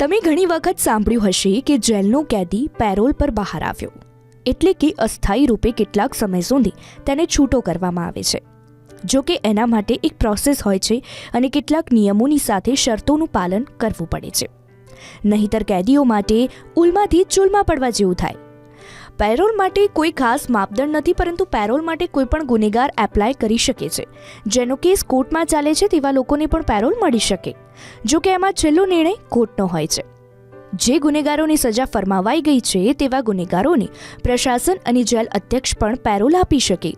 તમે ઘણી વખત સાંભળ્યું હશે કે જેલનો કેદી પેરોલ પર બહાર આવ્યો, એટલે કે અસ્થાયી રૂપે કેટલાક સમય સુધી તેને છૂટો કરવામાં આવે છે. જો કે એના માટે એક પ્રોસેસ હોય છે અને કેટલાક નિયમોની સાથે શરતોનું પાલન કરવું પડે છે. નહીંતર કેદીઓ માટે ઉલમાંથી ચૂલમાં પડવા જેવું થાય. પેરોલ માટે કોઈ ખાસ માપદંડ નથી, પરંતુ પેરોલ માટે કોઈ પણ ગુનેગાર એપ્લાય કરી શકે છે. જેનો કેસ કોર્ટમાં ચાલે છે તેવા લોકોને પણ પેરોલ મળી શકે. જો કે એમાં છેલ્લો નિર્ણય કોર્ટનો હોય છે. જે ગુનેગારોની સજા ફરમાવાઈ ગઈ છે તેવા ગુનેગારોને પ્રશાસન અને જેલ અધ્યક્ષ પણ પેરોલ આપી શકે.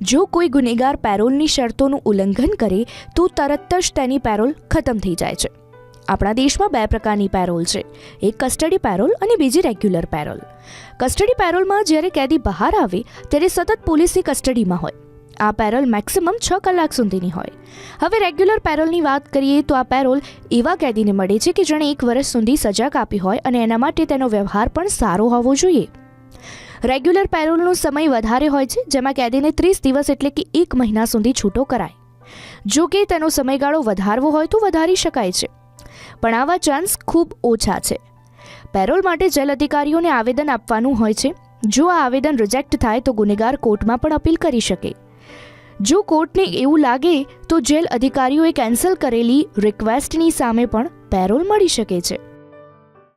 જો કોઈ ગુનેગાર પેરોલની શરતોનું ઉલ્લંઘન કરે, તો તરત જ તેની પેરોલ ખતમ થઈ જાય છે. આપણા દેશમાં બે પ્રકારની પેરોલ છે. એક કસ્ટડી પેરોલ અને બીજી રેગ્યુલર પેરોલ. કસ્ટડી પેરોલમાં જ્યારે કેદી બહાર આવે, ત્યારે સતત પોલીસની કસ્ટડીમાં હોય. આ પેરોલ મેક્સિમમ છ કલાક સુધીની હોય. હવે રેગ્યુલર પેરોલની વાત કરીએ તો આ પેરોલ એવા કેદીને મળે છે કે જેણે એક વર્ષ સુધી સજા કાપી હોય અને એના માટે તેનો વ્યવહાર પણ સારો હોવો જોઈએ. રેગ્યુલર પેરોલનો સમય વધારે હોય છે, જેમાં કેદીને ત્રીસ દિવસ એટલે કે એક મહિના સુધી છૂટો કરાય. જો કે તેનો સમયગાળો વધારવો હોય તો વધારી શકાય છે. પણ આવા ચાન્સ ખૂબ ઓછા છે. પેરોલ માટે જેલ અધિકારીઓને આવેદન આપવાનું હોય છે. જો આ આવેદન રિજેક્ટ થાય તો ગુનેગાર કોર્ટમાં પણ અપીલ કરી શકે. જો કોર્ટને એવું લાગે તો જેલ અધિકારીઓએ કેન્સલ કરેલી રિક્વેસ્ટની સામે પણ પેરોલ મળી શકે છે.